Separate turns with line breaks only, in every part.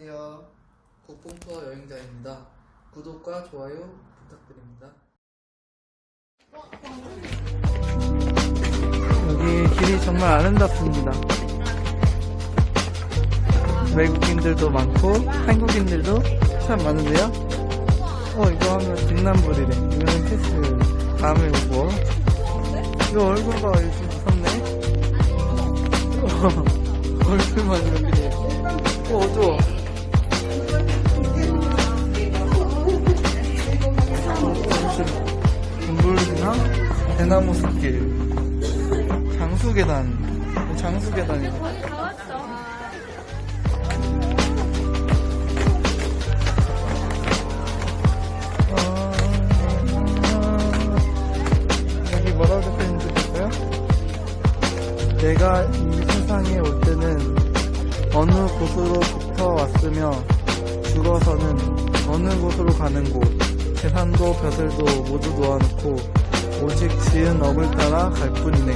안녕하세요. 국뽕투어 여행자입니다. 구독과 좋아요 부탁드립니다. 여기 길이 정말 아름답습니다. 외국인들도 많고 한국인들도 참 많은데요. 어 이거 하면 등남불이래. 이거는 패스 다음에 오고. 이거 얼굴 봐좀 무섭네. 얼굴만 이렇게 돼. 어 어두워. 대나무 숲길. 장수 계단. 장수 계단이네 어, 여기 뭐라고 적혀있는지 볼까요? 내가 이 세상에 올 때는 어느 곳으로부터 왔으며 죽어서는 어느 곳으로 가는 곳 재산도 벼슬도 모두 놓아놓고 오직 지은 업을 따라 갈 뿐이네.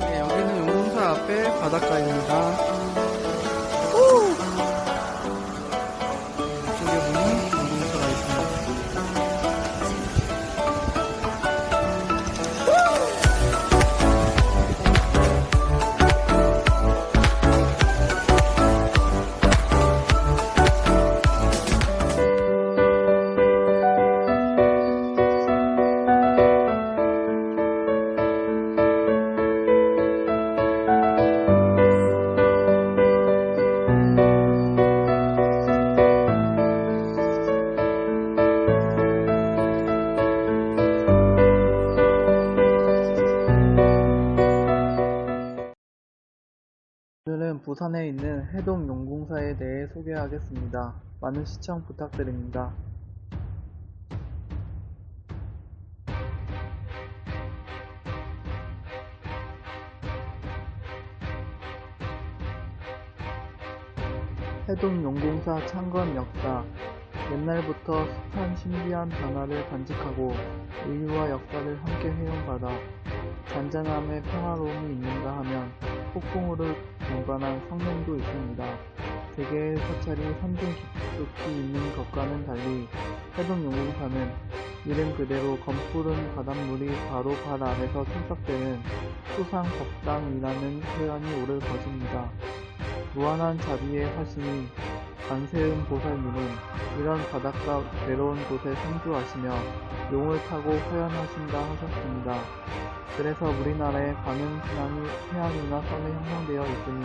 네, 여기는 용궁사 앞에 바닷가입니다 부산에 있는 해동 용궁사에 대해 소개하겠습니다. 많은 시청 부탁드립니다. 해동 용궁사 창건 역사 옛날부터 숱한 신비한 변화를 간직하고 인류와 역사를 함께 해온 바다 잔잔함에 평화로움이 있는가 하면 폭풍우를 동반한 성령도 있습니다. 대개의 사찰이 산중 깊숙이 있는 것과는 달리 해동 용궁사는 이름 그대로 검푸른 바닷물이 바로 발 아래서 출석되는 수상 법당이라는 표현이 옳을 것입니다. 무한한 자비의 화신이 관세음 보살님은 이런 바닷가 외로운 곳에 상주하시며 용을 타고 호연하신다 하셨습니다. 그래서 우리나라에 관음 신앙이 해안이나 섬에 형성되어 있으니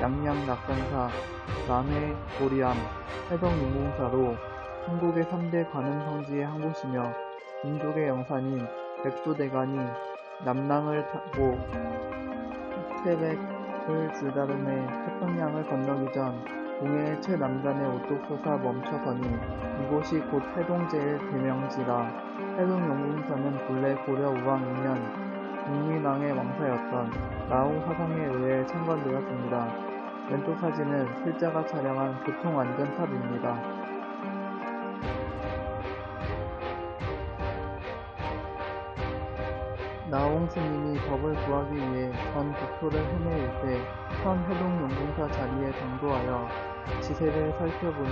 양양 낙산사, 남해 보리암, 해동 용궁사로 한국의 3대 관음 성지의 한 곳이며 민족의 영산인 백두대간이 남랑을 타고 태백을 줄다름에 태평양을 건너기 전 동해의 최남단의 오똑소사 멈춰서니 이곳이 곧 해동제의 대명지라 해동 용궁사는 본래 고려 우왕 2년 국민왕의 왕사였던 화성에 의해 창건되었습니다. 왼쪽 사진은 필자가 촬영한 교통안전탑입니다. 나홍 스님이 법을 구하기 위해 전 국토를 헤매일 때현 해동 용궁사 자리에 당도하여 지세를 살펴보니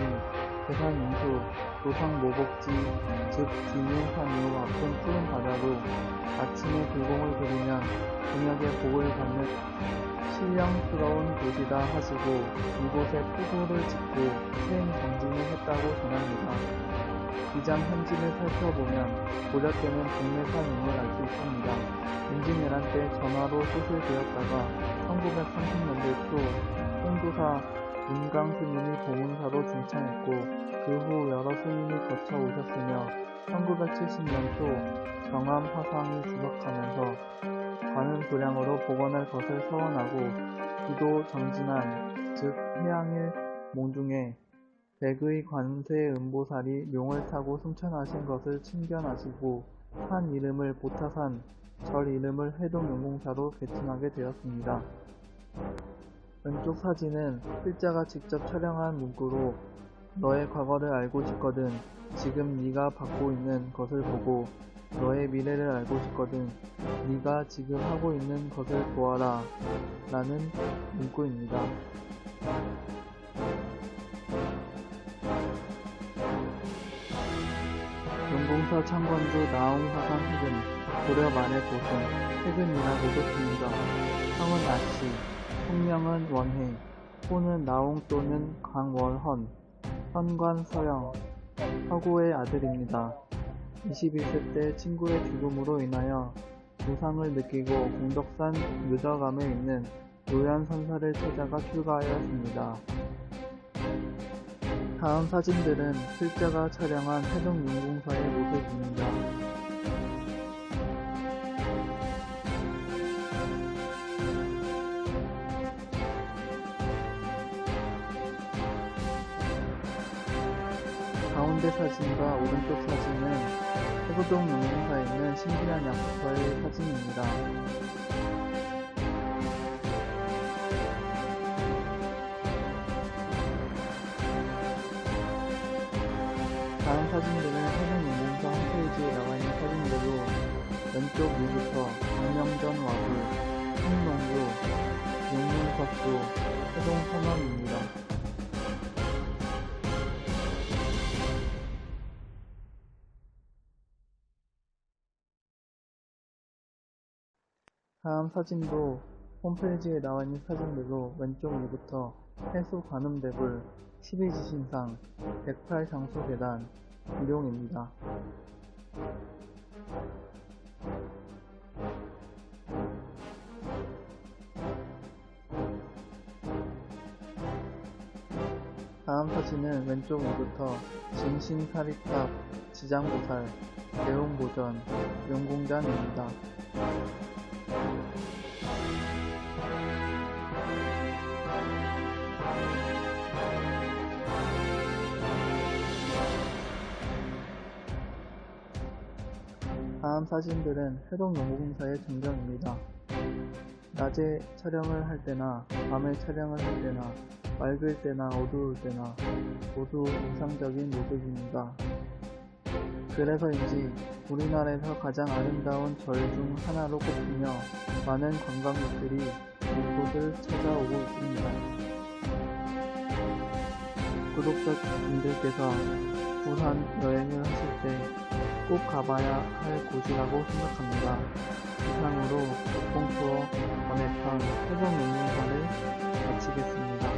대산 인수, 노상 모복지, 즉 이후 아픈 푸른 바다로 아침에 불공을 들이면 공약의 복을 받는 신령스러운 곳이다 하시고 이곳에 포도를 짓고 수행 정진을 했다고 전합니다. 기장 현진을 살펴보면 고려 때는 국내산임을 알 수 있습니다. 임진왜란 때 전화로 수술되었다가 1930년대 초 홍도사 문강 스님이 봉은사로 중창했고 그 후 여러 스님이 거쳐 오셨으며 1970년 초 정암 화상이 주석하면서 관음 도량으로 복원할 것을 서원하고 기도 정진한 즉 해양일 몽중에 백의 관세 음보살이 용을 타고 승천하신 것을 칭견하시고 산 이름을 보타산, 절 이름을 해동용궁사로 개칭하게 되었습니다. 왼쪽 사진은 필자가 직접 촬영한 문구로 너의 과거를 알고 싶거든. 지금 네가 받고 있는 것을 보고 너의 미래를 알고 싶거든. 네가 지금 하고 있는 것을 보아라. 라는 문구입니다. 용공사 창건주 나홍사상 해금. 고려 만의 고승. 해금이라고도 씁니다. 성은 아씨. 통명은 원해, 호는 나홍 또는 강월헌, 현관 서영, 서구의 아들입니다. 21세 때 친구의 죽음으로 인하여 부상을 느끼고 공덕산 느저감에 있는 노현 선사를 찾아가 출가하였습니다. 다음 사진들은 필자가 촬영한 해동용궁사의 모습입니다. 가운데 사진과 오른쪽 사진은 해고동 용궁사에 있는 신기한 약수터의 사진입니다. 다음 사진들은 해동용궁사 홈페이지에 나와 있는 사진들로 왼쪽 위부터 광명전 와구, 흑농교, 용문석도, 해동 선원입니다. 다음 사진도 홈페이지에 나와 있는 사진들로 왼쪽 위부터 해수 관음대불, 12지신상, 108장소 계단, 일용입니다. 다음 사진은 왼쪽 위부터 진신사리탑, 지장보살, 대홍보전, 용궁장입니다. 다음 사진들은 해동연구공사의 전경입니다. 낮에 촬영을 할 때나 밤에 촬영을 할 때나 맑을 때나 어두울 때나 모두 이상적인 모습입니다. 그래서인지 우리나라에서 가장 아름다운 절 중 하나로 꼽히며 많은 관광객들이 이곳을 찾아오고 있습니다. 구독자분들께서 부산 여행을 하실 때 꼭 가봐야 할 곳이라고 생각합니다. 이상으로 북봉투어 원해편 해동용문사를 마치겠습니다.